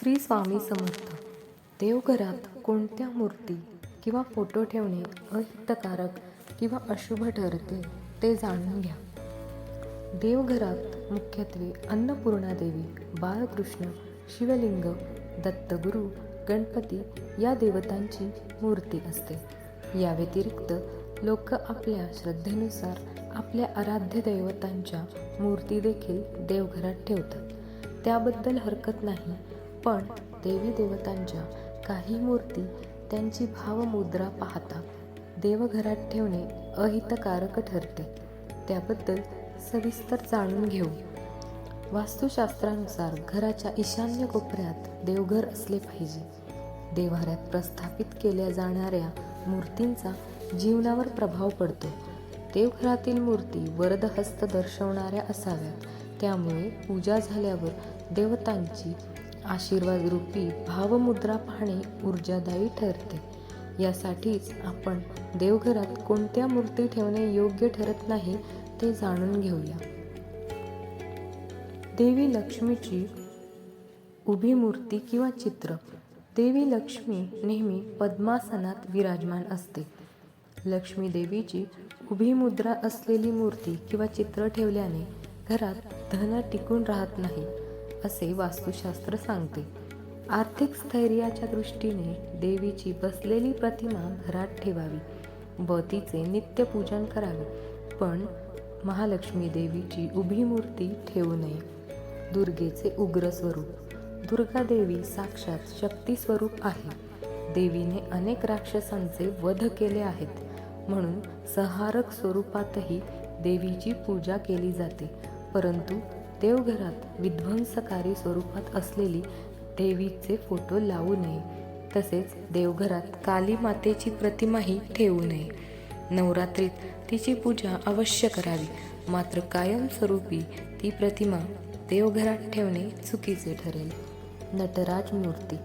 श्री स्वामी समर्थ. देवघरात कोणत्या मूर्ती किंवा फोटो ठेवणे अहितकारक किंवा अशुभ ठरते ते जाणून घ्या. देवघरात मुख्यत्वे अन्नपूर्णा देवी बाळकृष्ण शिवलिंग दत्तगुरू गणपती या देवतांची मूर्ती असते. या व्यतिरिक्त लोक आपल्या श्रद्धेनुसार आपल्या आराध्य दैवतांच्या मूर्ती देखील देवघरात ठेवतात. त्याबद्दल हरकत नाही पण देवी देवतांच्या काही मूर्ती त्यांची भावमुद्रा पाहता देवघरात ठेवणे अहितकारक ठरते. त्याबद्दल सविस्तर जाणून घेऊ. वास्तुशास्त्रानुसार घराच्या ईशान्य कोपऱ्यात देवघर असले पाहिजे. देव्हाऱ्यात प्रस्थापित केल्या जाणाऱ्या मूर्तींचा जीवनावर प्रभाव पडतो. देवघरातील मूर्ती वरदहस्त दर्शवणाऱ्या असाव्यात. त्यामुळे पूजा झाल्यावर देवतांची आशीर्वाद रूपी भावमुद्रा पाहणे ऊर्जादायी ठरते. यासाठीच आपण देवघरात कोणत्या मूर्ती ठेवणे योग्य ठरत नाही ते जाणून घेऊया. देवी लक्ष्मीची उभी मूर्ती किंवा चित्र. देवी लक्ष्मी नेहमी पद्मासनात विराजमान असते. लक्ष्मी देवीची उभी मुद्रा असलेली मूर्ती किंवा चित्र ठेवल्याने घरात धन टिकून राहत नाही. असे वास्तुशास्त्र सांगते. आर्थिक स्थैर्याच्या दृष्टीने देवीची बसलेली प्रतिमा घरात ठेवावी व तिचे नित्यपूजन करावे. पण महालक्ष्मी देवीची उभी मूर्ती ठेवू नये. दुर्गेचे उग्र स्वरूप. दुर्गा देवी साक्षात शक्ती स्वरूप आहे. देवीने अनेक राक्षसांचे वध केले आहेत. म्हणून संहारक स्वरूपातही देवीची पूजा केली जाते. परंतु देवघरात विध्वंसकारी स्वरूपात असलेली देवीचे फोटो लावू नये. तसेच देवघरात काली मातेची प्रतिमाही ठेवू नये. नवरात्रीत तिची पूजा अवश्य करावी. मात्र कायमस्वरूपी ती प्रतिमा देवघरात ठेवणे चुकीचे ठरेल. नटराज मूर्ती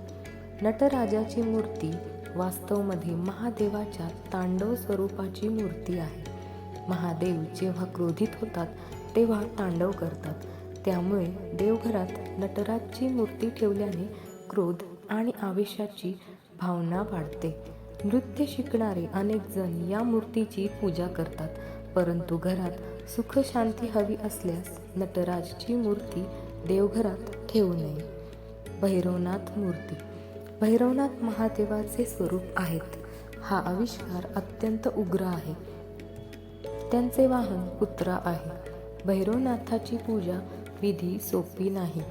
नटराजाची मूर्ती वास्तवमध्ये महादेवाच्या तांडव स्वरूपाची मूर्ती आहे. महादेव जेव्हा क्रोधित होतात तेव्हा तांडव करतात. त्यामुळे देवघरात नटराजची मूर्ती ठेवल्याने क्रोध आणि आवेशाची भावना वाढते. नृत्य शिकणारे अनेक जण या मूर्तीची पूजा करतात परंतु घरात सुखशांती हवी असल्यास नटराजची मूर्ती देवघरात ठेवू नये. भैरवनाथ मूर्ती. भैरवनाथ महादेवाचे स्वरूप आहेत. हा आविष्कार अत्यंत उग्र आहे. त्यांचे वाहन कुत्रा आहे. भैरवनाथाची पूजा विधी सोपी नाही.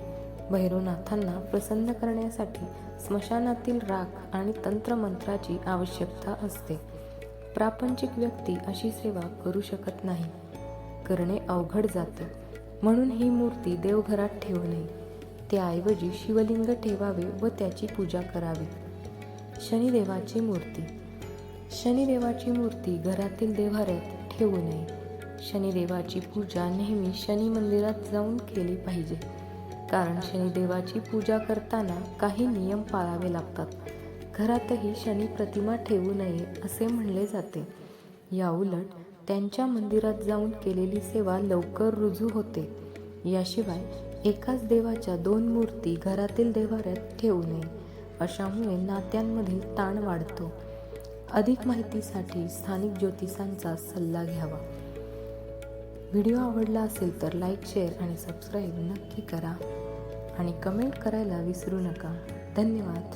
भैरवनाथांना प्रसन्न करण्यासाठी स्मशानातील राख आणि तंत्रमंत्राची आवश्यकता असते. प्रापंचिक व्यक्ती अशी सेवा करू शकत नाही. करणे अवघड जाते. म्हणून ही मूर्ती देवघरात ठेवू नये त्याऐवजी शिवलिंग ठेवावे व त्याची पूजा करावी. शनिदेवाची मूर्ती. शनिदेवाची मूर्ती घरातील देव्हाऱ्यात ठेवू नये. शनिदेवाची पूजा नेहमी शनी मंदिरात जाऊन केली पाहिजे. कारण शनिदेवाची पूजा करताना काही नियम पाळावे लागतात. घरातही शनी प्रतिमा ठेवू नये असे म्हणले जाते. याउलट त्यांच्या मंदिरात जाऊन केलेली सेवा लवकर रुजू होते. याशिवाय एकाच देवाच्या दोन मूर्ती घरातील देवाऱ्यात ठेवू नये. अशामुळे नात्यांमधील ताण वाढतो. अधिक माहितीसाठी स्थानिक ज्योतिषांचा सल्ला घ्यावा. व्हिडिओ आवडला असेल तर लाईक शेअर आणि सबस्क्राईब नक्की करा. आणि कमेंट करायला विसरू नका. धन्यवाद.